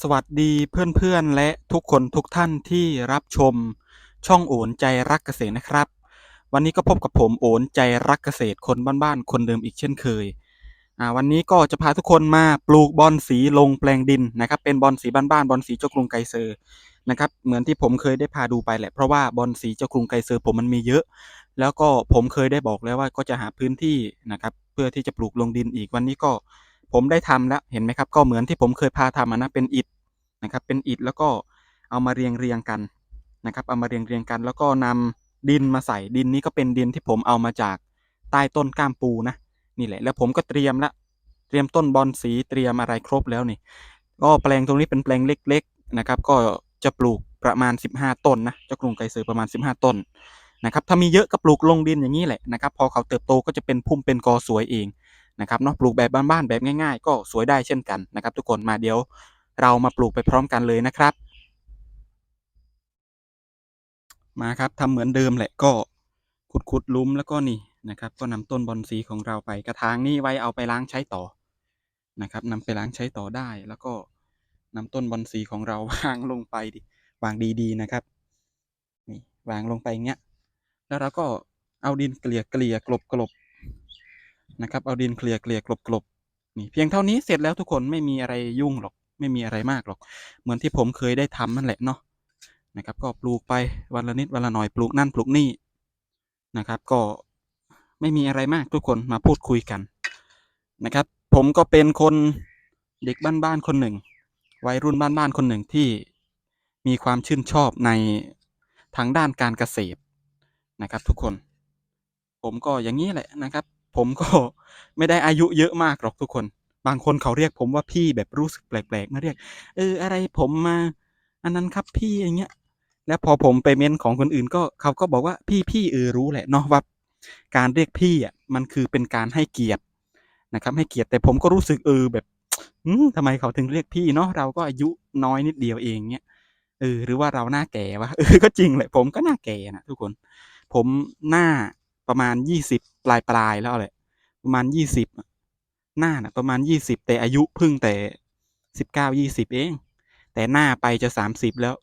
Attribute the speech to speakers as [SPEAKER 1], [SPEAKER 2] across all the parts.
[SPEAKER 1] สวัสดีเพื่อนๆ และทุกคนทุกท่านที่รับชม ช่องโอนใจรักเกษตรนะครับ วันนี้ก็พบกับผมโอนใจรักเกษตรคนบ้านๆคนเดิมอีกเช่นเคยอ่าวันนี้ก็จะพาทุกคนมาปลูกบอนสีลงแปลงดินนะครับ เป็นบอนสีบ้านๆบอนสีเจ้ากรุงไกรเซอร์นะครับ เหมือนที่ผมเคยได้พาดูไปแหละเพราะว่าบอนสีเจ้ากรุงไกรเซอร์ผมมันมีเยอะ แล้วก็ผมเคยได้บอกแล้วว่าก็จะหาพื้นที่นะครับ เพื่อที่จะปลูกลงดินอีกวันนี้ก็ ผมได้ทำแล้วเห็นไหมครับ ก็เหมือนที่ผมเคยพาทำนะเป็นอิฐนะครับ เป็นอิฐแล้วก็เอามาเรียงเรียงกันนะครับ เอามาเรียงเรียงกัน แล้วก็นำดินมาใส่ดินนี้ก็เป็นดินที่ผมเอามาจากใต้ต้นก้ามปูนะนี่แหละแล้วผมก็เตรียมละเตรียมต้นบอนสีเตรียมอะไรครบแล้วนี่ ก็แปลงตรงนี้เป็นแปลงเล็ก ๆนะครับ ก็จะปลูกประมาณ 15 ต้นนะเจ้ากรุงไกรเซอร์ประมาณ 15 ต้นนะครับถ้ามีเยอะก็ปลูกลงดินอย่างนี้แหละนะครับ พอเขาเติบโตก็จะเป็นพุ่มเป็นกอสวยเอง นะครับเนาะปลูกแบบบ้านๆแบบง่ายๆ ก็สวยได้เช่นกันนะครับ ทุกคนมาเดี๋ยวเรามาปลูกไปพร้อมกันเลยนะครับ มาครับทำเหมือนเดิมแหละก็ขุดๆลุ้มแล้วก็นี่นะครับ ก็นำต้นบอนสีของเราไปกระถางนี้ไว้เอาไปล้างใช้ต่อนะครับนำไปล้างใช้ต่อได้แล้วก็นำต้นบอนสีของเราวางลงไปดิวางดีๆนะครับนี่วางลงไปอย่างเงี้ยแล้วเราก็เอาดินเกลี่ยเกลี่ยกลบกลบ นะครับ เอาดินเกลี่ยเกลี่ยกลบกลบนี่เพียงเท่านี้เสร็จแล้วทุกคนไม่มีอะไรยุ่งหรอก ไม่มีอะไรมากหรอก เหมือนที่ผมเคยได้ทำนั่นแหละเนาะนะครับก็ปลูกไปวันละนิดวันละหน่อยปลูกนั่นปลูกนี่นะครับ ก็ไม่มีอะไรมากทุกคนมาพูดคุยกันนะครับ ผมก็เป็นคนเด็กบ้านๆคนหนึ่ง วัยรุ่นบ้านๆคนหนึ่งที่มีความชื่นชอบในทางด้านการเกษตรนะครับ ทุกคน ผมก็อย่างนี้แหละนะครับ ผมก็ไม่ได้อายุเยอะมากหรอกทุกคน บางคนเขาเรียกผมว่าพี่แบบรู้สึกแปลกๆมาเรียก เอออะไรผมมา อันนั้นครับพี่อย่างเงี้ย แล้วพอผมไปเม้นของคนอื่นก็เขาก็บอกว่าพี่พี่เออรู้แหละเนาะว่าการเรียกพี่อะมันคือเป็นการให้เกียรตินะครับ ให้เกียรติแต่ผมก็รู้สึกเออแบบอืมทำไมเขาถึงเรียกพี่เนาะเราก็อายุน้อยนิดเดียวเองเนี้ยเออหรือว่าเราหน้าแก่วะเออก็จริงแหละผมก็หน้าแก่นะทุกคน ผมหน้า ประมาณยี่สิบปลายปลายๆแล้วแหละประมาณยี่สิบหน้านะประมาณยี่สิบแต่อายุพิ่งแต่สิบเก้ายี่สิบเอง แต่หน้าไปจะสามสิบแล้ว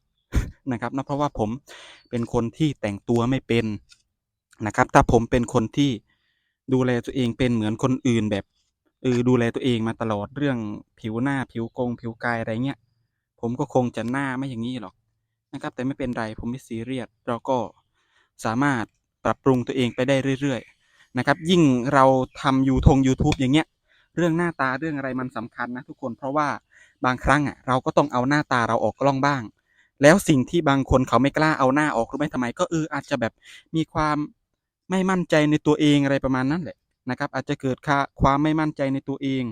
[SPEAKER 1] นะครับนะเพราะว่าผมเป็นคนที่แต่งตัวไม่เป็นนะครับ ถ้าผมเป็นคนที่ดูแลตัวเองเป็นเหมือนคนอื่นแบบเออดูแลตัวเองมาตลอดเรื่องผิวหน้าผิวกงผิวกายอะไรเงี้ยผมก็คงจะหน้าไม่อย่างนี้หรอกนะครับ แต่ไม่เป็นไรผมไม่ซีเรียสเราก็สามารถ ปรับปรุงตัวเองไปได้เรื่อยๆนะครับ ยิ่งเราทำยูทง YouTube อย่างเงี้ย เรื่องหน้าตาเรื่องอะไรมันสำคัญนะทุกคนเพราะว่าบางครั้งอะเราก็ต้องเอาหน้าตาเราออกกล้องบ้าง แล้วสิ่งที่บางคนเขาไม่กล้าเอาหน้าออกรู้ไหมทำไม ก็เอออาจจะแบบมีความไม่มั่นใจในตัวเองอะไรประมาณนั้นแหละนะครับ อาจจะเกิดค่าความไม่มั่นใจในตัวเอง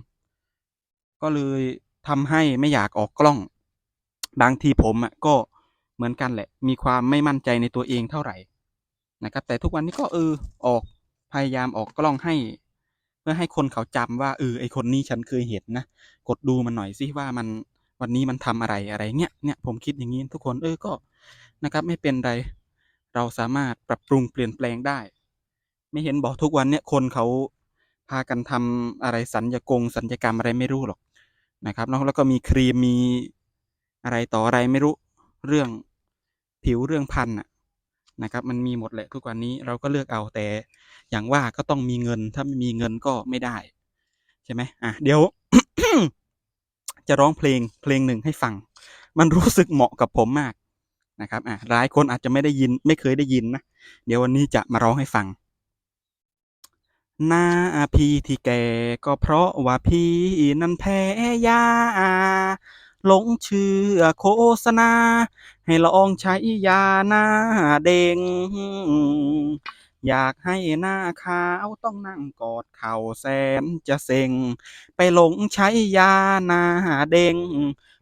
[SPEAKER 1] ก็เลยทำให้ไม่อยากออกกล้อง บางทีผมอะก็เหมือนกันแหละ มีความไม่มั่นใจในตัวเองเท่าไหร่ นะครับ แต่ทุกวันนี้ก็เออออกพยายามออกกล้องให้ เพื่อให้คนเขาจำว่าเออไอคนนี้ฉันเคยเห็นนะกดดูมันหน่อยสิว่ามันวันนี้มันทำอะไรอะไรเงี้ยเนี่ยผมคิดอย่างนี้ทุกคนเออก็นะครับไม่เป็นไรเราสามารถปรับปรุงเปลี่ยนแปลงได้ ไม่เห็นบอกทุกวันเนี่ยคนเขาพากันทำอะไรสัญญกงสัญญกรรมอะไรไม่รู้หรอกนะครับแล้วก็มีครีมมีอะไรต่ออะไรไม่รู้เรื่องผิวเรื่องพันธุ์น่ะ นะครับมันมีหมดแหละทุกวันนี้เราก็เลือกเอาแต่อย่างว่าก็ต้องมีเงินถ้าไม่มีเงินก็ไม่ได้ ใช่ไหมอะเดี๋ยว จะร้องเพลงเพลงหนึ่งให้ฟัง มันรู้สึกเหมาะกับผมมากนะครับอะหลายคนอาจจะไม่ได้ยินไม่เคยได้ยินนะเดี๋ยววันนี้จะมาร้องให้ฟังหน้าพี่ที่แก่ก็เพราะว่าพี่นั้นแพ้ยาหลงเชื่อโฆษณา ให้ลองใช้ยาหน้าเด้งอยากให้หน้าขาวต้องนั่งกอดเข่าแสนจะเซ็ง ไปหลงใช้ยาหน้าเด้ง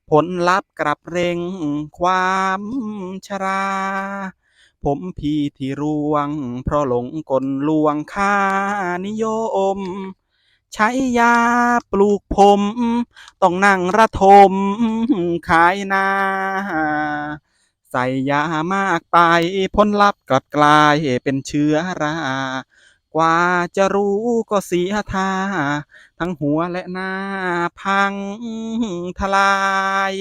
[SPEAKER 1] ผลลัพธ์กลับเร่งความชรา ผมพี่ที่ร่วง เพราะหลงกลลวงค่านิยม ใช้ยาปลูกผม ต้องนั่งระทมขายนา ใส่ยามากไปผลลัพธ์กลับกลายเป็นเชื้อรา กว่าจะรู้ก็เสียท่า ทั้งหัวและหน้าพังทลาย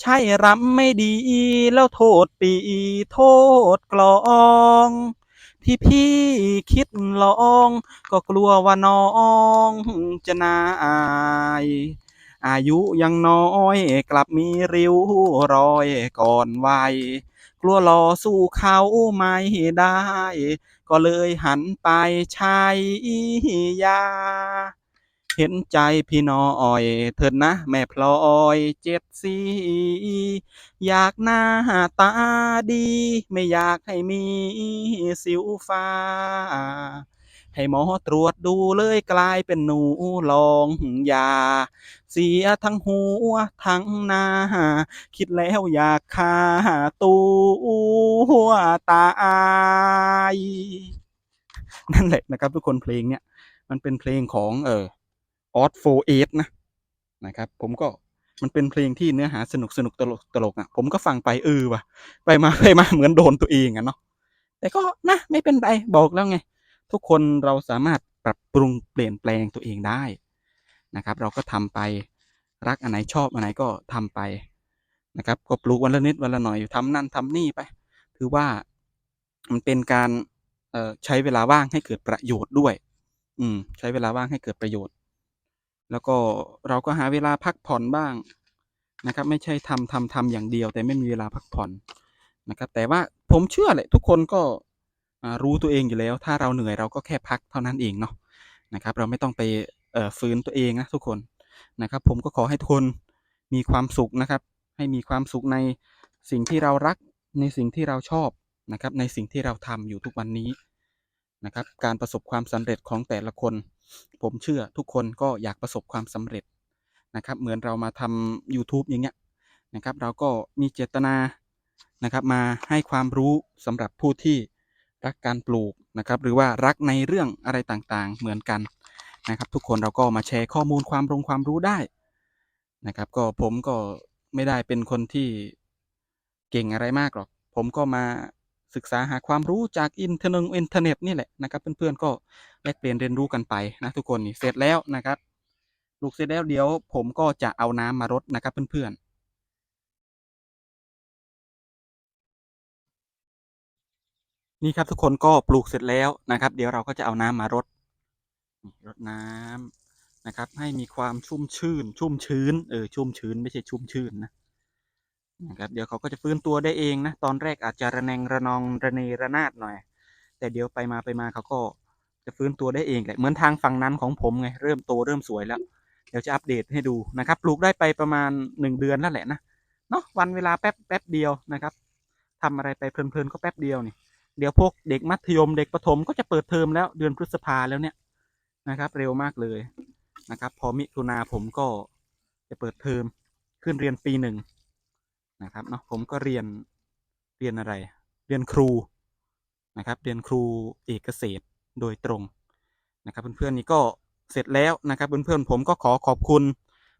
[SPEAKER 1] ใช่รำไม่ดีแล้วโทษปีโทษกลองที่พี่คิดลอง ก็กลัวว่าน้องจะนาย อายุยังน้อย กลับมีริ้วรอยก่อนวัยกลัวรอสู้เขาไม่ได้ ก็เลยหันไปใช้ยา เห็นใจพี่น้อยเถิดนะ แม่พลอยเจ็ดสีอยากหน้าตาดี ไม่อยากให้มีสิวฟ้า ให้หมอตรวจดูเลยกลายเป็นหนูลองยา เสียทั้งหัวทั้งหน้า คิดแล้วอยากฆ่าตัวตายนั่นแหละนะครับทุกคนเพลงเนี้ยมันเป็นเพลงของเออออสโฟเอสนะนะครับ ผมก็มันเป็นเพลงที่เนื้อหาสนุกสนุกตลกตลกอะ ผมก็ฟังไปเออว่ะ ไปมาไปมาเหมือนโดนตัวเองอะเนาะแต่ก็นะไม่เป็นไรบอกแล้วไง ทุกคนเราสามารถปรับปรุงเปลี่ยนแปลงตัวเองได้นะครับ เราก็ทำไปรักอันไหนชอบอันไหนก็ทำไปนะครับ ก็ปลูกวันละนิดวันละหน่อยทำนั่นทำนี่ไป ถือว่ามันเป็นการใช้เวลาว่างให้เกิดประโยชน์ด้วย อืม ใช้เวลาว่างให้เกิดประโยชน์ แล้วก็เราก็หาเวลาพักผ่อนบ้างนะครับ ไม่ใช่ทำทำทำอย่างเดียว แต่ไม่มีเวลาพักผ่อนนะครับ แต่ว่าผมเชื่อแหละทุกคนก็ รู้ตัวเองอยู่แล้ว ถ้าเราเหนื่อยเราก็แค่พักเท่านั้นเองเนาะนะครับ เราไม่ต้องไปเอ่อฝืนตัวเองนะทุกคนนะครับ ผมก็ขอให้ทุกคนมีความสุขนะครับ ให้มีความสุขในสิ่งที่เรารักในสิ่งที่เราชอบนะครับ ในสิ่งที่เราทำอยู่ทุกวันนี้นะครับ การประสบความสำเร็จของแต่ละคน ผมเชื่อทุกคนก็อยากประสบความสำเร็จนะครับ เหมือนเรามาทำ YouTube อย่างเงี้ยนะครับ เราก็มีเจตนานะครับ มาให้ความรู้สำหรับผู้ที่ รักการปลูกนะครับ หรือว่ารักในเรื่องอะไรต่างๆ เหมือนกันนะครับ ทุกคนเราก็มาแชร์ข้อมูลความรงความรู้ได้นะครับ ก็ผมก็ไม่ได้เป็นคนที่เก่งอะไรมากหรอก ผมก็มาศึกษาหาความรู้จากอินเทอร์เน็ตอินเทอร์เน็ตนี่แหละนะครับเพื่อนๆก็แลกเปลี่ยนเรียนรู้กันไปนะทุกคนนี่เสร็จแล้วนะครับปลูกเสร็จแล้วเดี๋ยวผมก็จะเอาน้ำมารดนะครับเพื่อนๆ นี่ครับทุกคนก็ปลูกเสร็จแล้วนะครับ เดี๋ยวเราก็จะเอาน้ำมารดนี่รดน้ำนะครับ ให้มีความชุ่มชื่น ชุ่มชื้นเออชุ่มชื้นไม่ใช่ชุ่มชื่นนะนะครับ เดี๋ยวเขาก็จะฟื้นตัวได้เองนะ ตอนแรกอาจจะระแนงระนองระเนระนาดหน่อย แต่เดี๋ยวไปมาไปมาเขาก็จะฟื้นตัวได้เองแหละเหมือนทางฝั่งนั้นของผมไงเริ่มโตเริ่มสวยแล้ว เดี๋ยวจะอัปเดตให้ดูนะครับ ปลูกได้ไปประมาณหนึ่งเดือนแล้วแหละนะเนาะวันเวลาแป๊บแป๊บเดียวนะครับทำอะไรไปเพลินๆก็แป๊บเดียวนี่ เดี๋ยวพวกเด็กมัธยมเด็กประถมก็จะเปิดเทอมแล้วเดือนพฤษภาแล้วเนี่ยนะครับ เร็วมากเลยนะครับ พอมิถุนาผมก็จะเปิดเทอมขึ้นเรียนปีหนึ่งนะครับเนาะผมก็เรียนเรียนอะไร เรียนครูนะครับ เรียนครูเอกเกษตรโดยตรงนะครับ เพื่อนๆนี่ก็เสร็จแล้วนะครับ เพื่อนๆผมก็ขอขอบคุณ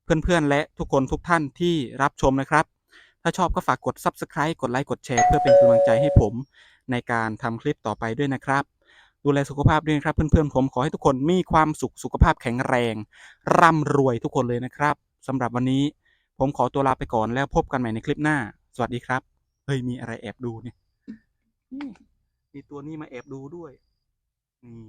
[SPEAKER 1] เพื่อนๆและทุกคนทุกท่านที่รับชมนะครับ ถ้าชอบก็ฝากกด subscribe กดไลค์กดแชร์เพื่อเป็นกำลังใจให้ผม ในการทำคลิปต่อไปด้วยนะครับ ดูแลสุขภาพด้วยครับ เพื่อนๆผมขอให้ทุกคนมีความสุขสุขภาพแข็งแรง ร่ำรวยทุกคนเลยนะครับสำหรับวันนี้ผมขอตัวลาไปก่อนแล้วพบกันใหม่ในคลิปหน้า สวัสดีครับเฮ้ยมีอะไรแอบดูเนี่ยมีตัวนี้มาแอบดูด้วยนี่